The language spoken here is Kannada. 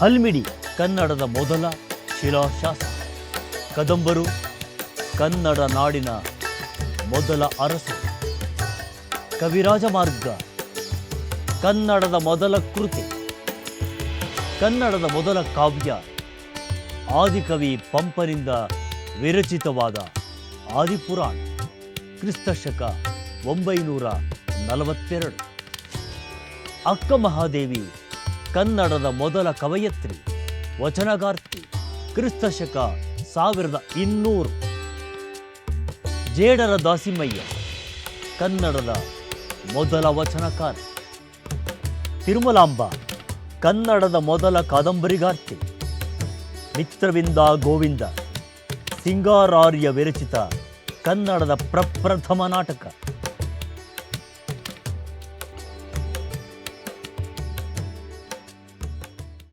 ಹಲ್ಮಿಡಿ, ಕನ್ನಡದ ಮೊದಲ ಶಿಲಾಶಾಸನ. ಕದಂಬರು, ಕನ್ನಡ ನಾಡಿನ ಮೊದಲ ಅರಸ. ಕವಿರಾಜ ಮಾರ್ಗ ಕನ್ನಡದ ಮೊದಲ ಕೃತಿ. ಕನ್ನಡದ ಮೊದಲ ಕಾವ್ಯ, ಆದಿಕವಿ ಪಂಪನಿಂದ ವಿರಚಿತವಾದ ಆದಿಪುರಾಣ, ಕ್ರಿಸ್ತಶಕ ಒಂಬೈನೂರ ನಲವತ್ತೆರಡು. ಅಕ್ಕ ಮಹಾದೇವಿ ಕನ್ನಡದ ಮೊದಲ ಕವಯತ್ರಿ ವಚನಗಾರ್ತಿ ಕ್ರಿಸ್ತಶಕ ಸಾವಿರದ ಇನ್ನೂರು. ಜೇಡರ ದಾಸಿಮಯ್ಯ, ಕನ್ನಡದ ಮೊದಲ ವಚನಕಾರ. ತಿರುಮಲಾಂಬ, ಕನ್ನಡದ ಮೊದಲ ಕಾದಂಬರಿಗಾರ್ತಿ ಮಿತ್ರವಿಂದ ಗೋವಿಂದ, ಸಿಂಗಾರಾರ್ಯ ವಿರಚಿತ ಕನ್ನಡದ ಪ್ರಪ್ರಥಮ ನಾಟಕ.